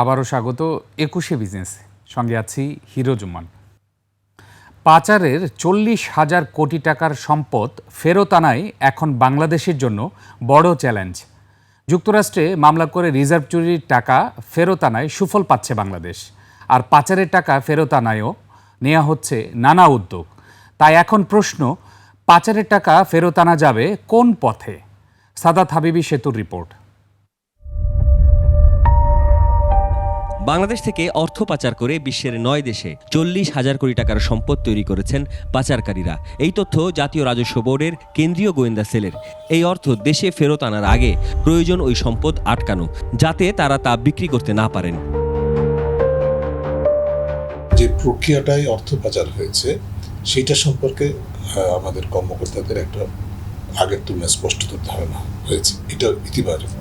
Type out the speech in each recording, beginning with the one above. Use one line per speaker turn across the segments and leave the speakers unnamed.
আবারও স্বাগত একুশে বিজনেস। সঙ্গে আছি হিরো জুম্মান। পাচারের চল্লিশ হাজার কোটি টাকার সম্পদ ফেরত আনাই এখন বাংলাদেশের জন্য বড় চ্যালেঞ্জ। যুক্তরাষ্ট্রে মামলা করে রিজার্ভ চুরির টাকা ফেরত আনায় সুফল পাচ্ছে বাংলাদেশ। আর পাচারের টাকা ফেরত আনায়ও নেওয়া হচ্ছে নানা উদ্যোগ। তাই এখন প্রশ্ন, পাচারের টাকা ফেরত আনা যাবে কোন পথে? সাদাত হাবিবি সেতুর রিপোর্ট।
বাংলাদেশ থেকে অর্থ পাচার করে বিশ্বের নয় দেশে চল্লিশ হাজার কোটি টাকার সম্পদ তৈরি করেছেন পাচারকারীরা। এই তথ্য জাতীয় রাজস্ব বোর্ডের কেন্দ্রীয় গোয়েন্দা সেলের। এই অর্থ দেশে ফেরত আনার আগে প্রয়োজন ওই সম্পদ আটকানো, যাতে তারা তা বিক্রি করতে না পারেন।
যে প্রক্রিয়াটাই অর্থ পাচার হয়েছে, সেইটা সম্পর্কে আমাদের কর্মকর্তাদের একটা আগের তুলনায় স্পষ্টতর ধারণা হয়েছে। এটা ইতিবাচক।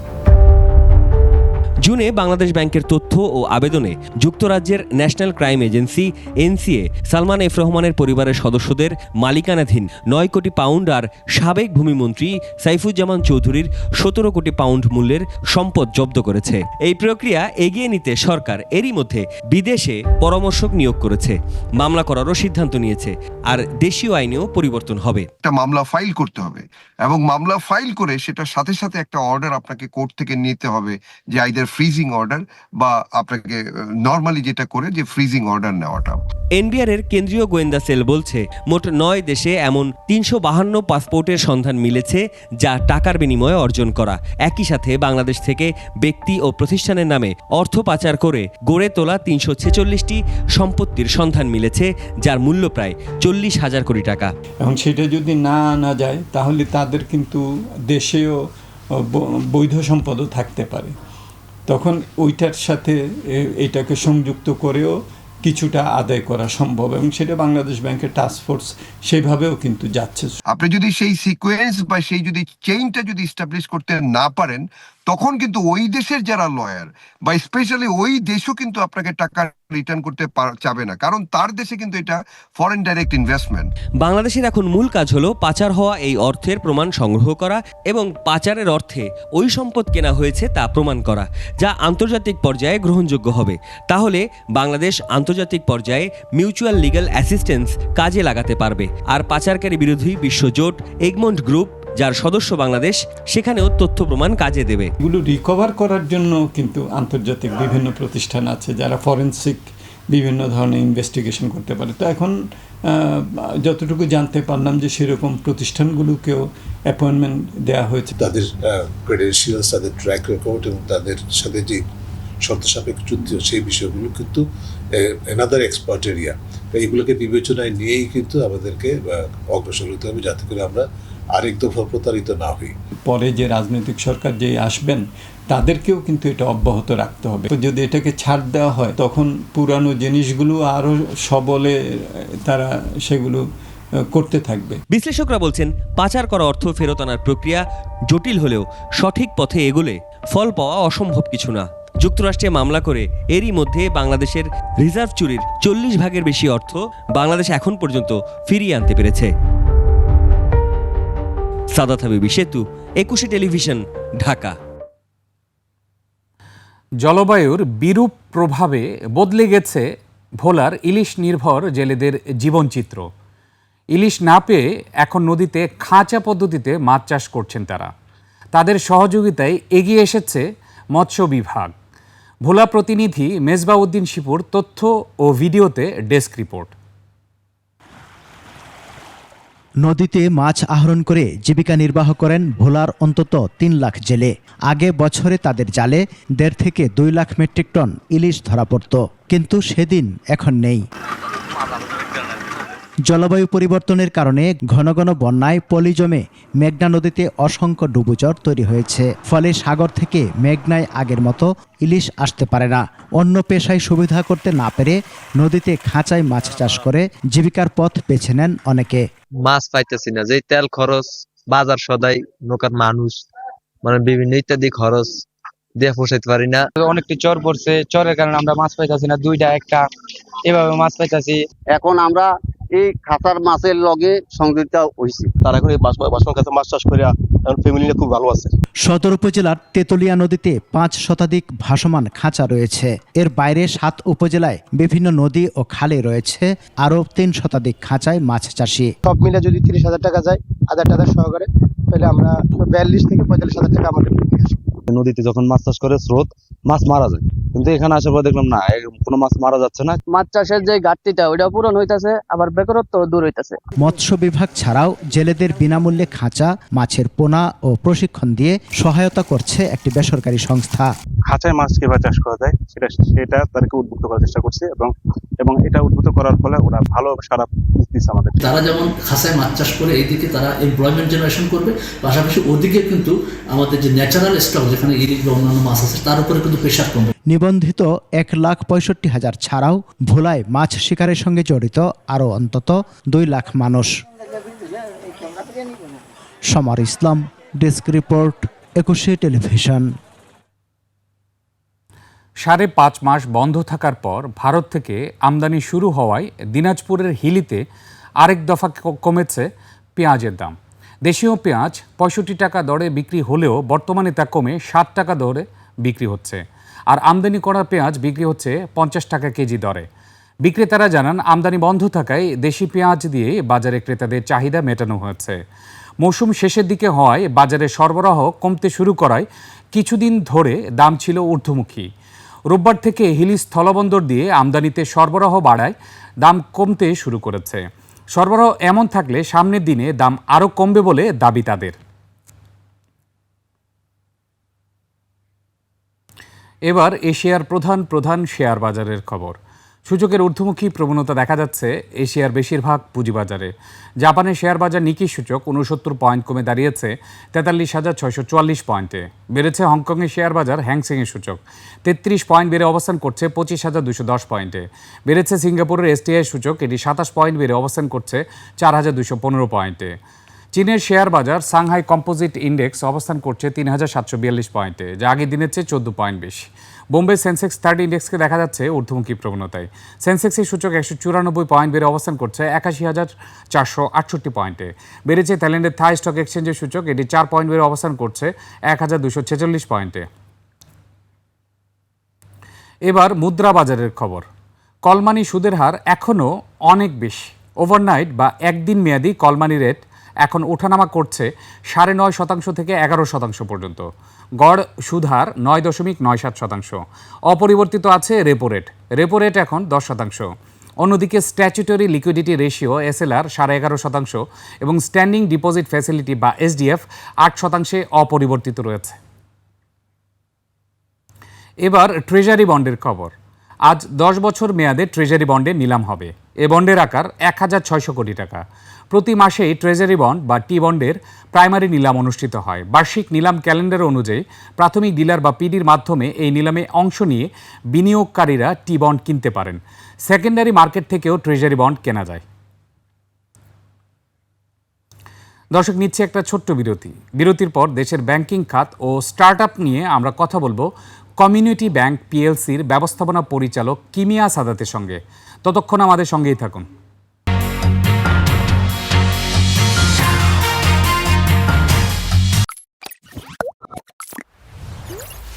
জুনে বাংলাদেশ ব্যাংকের তথ্য ও আবেদনে যুক্তরাজ্যের National Crime Agency, NCA, Salman F রহমানের পরিবারের সদস্যদের মালিকানাধীন নয় কোটি পাউন্ড আর সাবেক ভূমিমন্ত্রী সাইফুজ্জামান চৌধুরীর সতেরো কোটি পাউন্ড মূল্যের সম্পদ জব্দ করেছে। এই প্রক্রিয়া এগিয়ে নিতে সরকার এরই মধ্যে বিদেশে পরামর্শক নিয়োগ করেছে। মামলা করারও সিদ্ধান্ত নিয়েছে আর দেশীয় আইনেও পরিবর্তন হবে।
একটা মামলা ফাইল করতে হবে এবং মামলা ফাইল করে সেটার সাথে সাথে একটা অর্ডার আপনাকে কোর্ট থেকে নিতে হবে যে আইদার ফ্রিজিং অর্ডার বা আপনাকে নর্মালি যেটা করে যে ফ্রিজিং অর্ডার নেওয়াটা।
এনবিআর এর কেন্দ্রীয় গোয়েন্দা সেল বলছে মোট নয় দেশে এমন তিনশো বাহান্ন পাসপোর্টের সন্ধান মিলেছে যা টাকার বিনিময়ে অর্জন করা। একই সাথে বাংলাদেশ থেকে ব্যক্তি ও প্রতিষ্ঠানের নামে অর্থ পাচার করে গড়ে তোলা তিনশো ছেচল্লিশটি সম্পত্তির সন্ধান মিলেছে যার মূল্য প্রায় চল্লিশ হাজার কোটি টাকা।
এবং সেটা যদি না আনা যায় তাহলে তাদের কিন্তু দেশেও ব- বৈধ সম্পদও থাকতে পারে। তখন ওইটার সাথে এটাকে সংযুক্ত করেও কিছুটা আদায় করা সম্ভব এবং সেটা বাংলাদেশ ব্যাংকের টাস্ক ফোর্স সেভাবেও কিন্তু যাচ্ছে।
আপনি যদি সেই সিকোয়েন্স বা সেই যদি চেইনটা যদি স্টাবলিশ করতে না পারেন তখন কিন্তু ওই দেশের যারা লয়ার বা স্পেশালি ওই দেশও কিন্তু আপনাকে টাকা রিটার্ন করতে চাবে না। কারণ তার দেশে কিন্তু এটা ফরেন ডাইরেক্ট ইনভেস্টমেন্ট
বাংলাদেশের এখন মূল কাজ হলো পাচার হওয়া এই অর্থের প্রমাণ সংগ্রহ করা এবং পাচারের অর্থে ওই সম্পদ কেনা হয়েছে তা প্রমাণ করা, যা আন্তর্জাতিক পর্যায়ে গ্রহণযোগ্য হবে। তাহলে বাংলাদেশ আন্তর্জাতিক পর্যায়ে মিউচুয়াল লিগ্যাল অ্যাসিস্ট্যান্স কাজে লাগাতে পারবে। আর পাচারকারী বিরোধী বিশ্বজোট এগমন্ট গ্রুপ যার সদস্য বাংলাদেশ সেখানেও তথ্য প্রমাণ কাজে দেবে।
এগুলো রিকভার করার জন্য কিন্তু আন্তর্জাতিক বিভিন্ন প্রতিষ্ঠান আছে যারা ফরেনসিক বিভিন্ন ধরনের ইনভেস্টিগেশন করতে পারে। তো এখন যতটুকু জানতে পারলাম যে সেরকম প্রতিষ্ঠানগুলোকেও অ্যাপয়েন্টমেন্ট দেওয়া হয়েছে।
তাদের ক্রেডেন্সিয়ালস তাদের ট্র্যাক রেকর্ড এবং তাদের সাথে যে শর্ত সাপেক্ষ চুক্তি সেই বিষয়গুলো কিন্তু এনাদার এক্সপার্ট এরিয়া এইগুলোকে বিবেচনায় নিয়েই কিন্তু আমাদেরকে অগ্রসর হতে হবে যাতে করে আমরা আরেক দফা প্রতারিত না হই।
পরে যে রাজনৈতিক সরকার যে আসবেন তাদেরকেও কিন্তু এটা অব্যাহত রাখতে হবে। তো যদি এটাকে ছাড় দেওয়া হয় তখন পুরানো জিনিসগুলো আরও সবলে তারা সেগুলো করতে থাকবে।
বিশ্লেষকরা বলছেন পাচার করা অর্থ ফেরত আনার প্রক্রিয়া জটিল হলেও সঠিক পথে এগোলে ফল পাওয়া অসম্ভব কিছু না। যুক্তরাষ্ট্রে মামলা করে এরই মধ্যে বাংলাদেশের রিজার্ভ চুরির চল্লিশ ভাগের বেশি অর্থ বাংলাদেশ এখন পর্যন্ত ফিরিয়ে আনতে পেরেছে। সাদাত হাবিবি সেতু, একুশে টেলিভিশন, ঢাকা।
জলবায়ুর বিরূপ প্রভাবে বদলে গেছে ভোলার ইলিশ নির্ভর জেলেদের জীবনচিত্র। ইলিশ না পেয়ে এখন নদীতে খাঁচা পদ্ধতিতে মাছ চাষ করছেন তারা। তাদের সহযোগিতায় এগিয়ে এসেছে মৎস্য বিভাগ। ভোলা প্রতিনিধি মেজবাউদ্দিন শিপুর তথ্য ও ভিডিওতে ডেস্ক রিপোর্ট।
নদীতে মাছ আহরণ করে জীবিকা নির্বাহ করেন ভোলার অন্তত তিন লাখ জেলে। আগে বছরে তাদের জালে দেড় থেকে দুই লাখ মেট্রিক টন ইলিশ ধরা পড়ত, কিন্তু সেদিন এখন নেই। জলবায়ু পরিবর্তনের কারণে ঘন ঘন বন্যায় পলি জমে মেঘনা নদীতে অসংখ্য ডুবুচর তৈরি হয়েছে। ফলে সাগর থেকে মেঘনায় আগের মতো ইলিশ আসতে পারে না। অন্য পেশায় সুবিধা করতে না পেরে নদীতে খাঁচায় মাছ চাষ করে জীবিকার পথ বেছে নেন অনেকে।
মাছ পাইতেছি না যে তেল খরচ বাজার সদাই নৌকার মানুষ মানে বিভিন্ন ইত্যাদি খরচ দিয়ে পোষাইতে পারি না।
অনেকটি চর পড়ছে চরের কারণে আমরা মাছ পাইতাছি না দুইটা একটা এভাবে মাছ পাইতাছি।
এখন আমরা
এই খাতার মাছের লগে সংযুক্ত হয়েছে
তারা এখন এই বাসন কাছে মাছ চাষ করে এখন ফ্যামিলি খুব ভালো আছে।
সদর উপজেলার তেতুলিয়া নদীতে পাঁচ শতাধিক ভাসমান খাঁচা রয়েছে। এর বাইরে সাত উপজেলায় বিভিন্ন নদী ও খালে রয়েছে। আরও তিন শতাধিক খাঁচায় মাছ চাষি।
সব মিলে যদি তিরিশ হাজার টাকা যায় হাজার টাকা সহকারে তাহলে আমরা বিয়াল্লিশ থেকে পঁয়তাল্লিশ হাজার টাকা আমাদের
নদীতে যখন মাছ চাষ করে স্রোত মাছ মারা যায়। কিন্তু এখানে আসার পর দেখলাম না কোনো মাছ মারা যাচ্ছে না।
মাছ চাষের যে ঘাটতিটা ওইটা পূরণ হইতাছে আবার বেকারত্ব দূর হইতাছে।
মৎস্য বিভাগ ছাড়াও জেলেদের বিনামূল্যে খাঁচা মাছের পোনা ও প্রশিক্ষণ দিয়ে সহায়তা করছে একটি বেসরকারি সংস্থা।
খাঁচায় মাছ কীভাবে চাষ করা যায় সেটা সেটা তাদেরকে উদ্বুদ্ধ করার চেষ্টা করছে এবং এবং এটা উদ্বুদ্ধ করার ফলে ওরা ভালো সারা দিচ্ছে আমাদের।
তারা যেমন খাসায় মাছ চাষ করে এইদিকে তারা এমপ্লয়মেন্ট জেনারেশন করবে পাশাপাশি ওদিকে কিন্তু আমাদের যে ন্যাচারাল স্টক যেখানে ইলিশ বা অন্যান্য মাছ আছে তার উপরে কিন্তু প্রেশার কমবে।
নিবন্ধিত এক লাখ পঁয়ষট্টি হাজার ছাড়াও ভোলায় মাছ শিকারের সঙ্গে জড়িত আরও অন্তত দুই লাখ মানুষ। Samar Islam, desk report, Ekushey television.
সাড়ে পাঁচ মাস বন্ধ থাকার পর ভারত থেকে আমদানি শুরু হওয়ায় দিনাজপুরের হিলিতে আরেক দফা কমেছে পেঁয়াজের দাম। দেশীয় পেঁয়াজ পঁয়ষট্টি টাকা দরে বিক্রি হলেও বর্তমানে তা কমে ষাট টাকা দরে বিক্রি হচ্ছে। আর আমদানি করা পেঁয়াজ বিক্রি হচ্ছে পঞ্চাশ টাকা কেজি দরে। বিক্রেতারা জানান, আমদানি বন্ধ থাকায় দেশি পেঁয়াজ দিয়ে বাজারে ক্রেতাদের চাহিদা মেটানো হয়েছে। মৌসুম শেষের দিকে হওয়ায় বাজারে সরবরাহ কমতে শুরু করায় কিছুদিন ধরে দাম ছিল ঊর্ধ্বমুখী। রোববার থেকে হিলি স্থলবন্দর দিয়ে আমদানিতে সরবরাহ বাড়ায়, দাম কমতে শুরু করেছে। সরবরাহ এমন থাকলে সামনের দিনে দাম আরও কমবে বলে দাবি তাদের। এবার এশিয়ার প্রধান প্রধান শেয়ার বাজারের খবর। সূচকের ঊর্ধ্বমুখী প্রবণতা দেখা যাচ্ছে এশিয়ার বেশিরভাগ পুঁজিবাজারে। জাপানের শেয়ার বাজার নিকি সূচক উনসত্তর পয়েন্ট কমে দাঁড়িয়েছে তেতাল্লিশ হাজার ছয়শো চুয়াল্লিশ পয়েন্টে। বেড়েছে হংকংয়ের শেয়ার বাজার হ্যাংসেংয়ের সূচক। তেত্রিশ পয়েন্ট বেড়ে অবস্থান করছে পঁচিশ হাজার দুশো দশ পয়েন্টে। বেড়েছে সিঙ্গাপুরের এসটিআই সূচক, এটি সাতাশ পয়েন্ট বেড়ে অবস্থান করছে চার হাজার দুশো পনেরো পয়েন্টে। চীনের শেয়ার বাজার সাংহাই কম্পোজিট ইন্ডেক্স অবস্থান করছে তিন হাজার সাতশো বিয়াল্লিশ পয়েন্টে, যা আগের দিনের চেয়ে চোদ্দ পয়েন্ট বেশি। বোম্বে সেন্সেক্স থার্টি ইন্ডেক্সকে দেখা যাচ্ছে ঊর্ধ্বমুখী প্রবণতায়। সেন্সেক্সের সূচক একশো চুরানব্বই পয়েন্ট বেড়ে অবস্থান করছে একাশি হাজার চারশো আটষট্টি পয়েন্টে। বেড়েছে থাইল্যান্ডের থাই স্টক এক্সচেঞ্জের সূচক, এটি চার পয়েন্ট বেড়ে অবস্থান করছে এক হাজার দুশো ছেচল্লিশ পয়েন্টে। এবার মুদ্রা বাজারের খবর। কলমানি সুদের হার এখনও অনেক বেশি। ওভারনাইট বা একদিন মেয়াদি কলমানি রেট এখন ওঠানামা করছে সাড়ে নয় শতাংশ থেকে এগারো শতাংশ পর্যন্ত। গড় সুধার নয় দশমিক নয় সাত শতাংশ। অপরিবর্তিত আছে রেপো রেট রেপো রেট এখন দশ শতাংশ। অন্যদিকে স্ট্যাচুটরি লিকুইডিটি রেশিও এসএলআর সাড়ে এগারো শতাংশ এবং স্ট্যান্ডিং ডিপোজিট ফ্যাসিলিটি বা এসডিএফ আট শতাংশে অপরিবর্তিত রয়েছে। এবার ট্রেজারি বন্ডের খবর। আজ দশ বছর মেয়াদে ট্রেজারি বন্ডে নিলাম হবে। এ বন্ডের আকার এক হাজার ছয়শো কোটি টাকা। প্রতি মাসেই ট্রেজারি বন্ড বা টি বন্ডের প্রাইমারি নিলাম অনুষ্ঠিত হয়। বার্ষিক নিলাম ক্যালেন্ডার অনুযায়ী প্রাথমিক ডিলার বা পিডির মাধ্যমে এই নিলামে অংশ নিয়ে বিনিয়োগকারীরা টি বন্ড কিনতে পারেন। সেকেন্ডারি মার্কেট থেকেও ট্রেজারি বন্ড কেনা যায়। দর্শক, নিচ্ছে একটা ছোট্ট বিরতি। বিরতির পর দেশের ব্যাংকিং খাত ও স্টার্ট নিয়ে আমরা কথা বলব কমিউনিটি ব্যাংক পিএলসির ব্যবস্থাপনা পরিচালক কিমিয়া সাদাতের সঙ্গে। ততক্ষণ আমাদের সঙ্গেই থাকুন।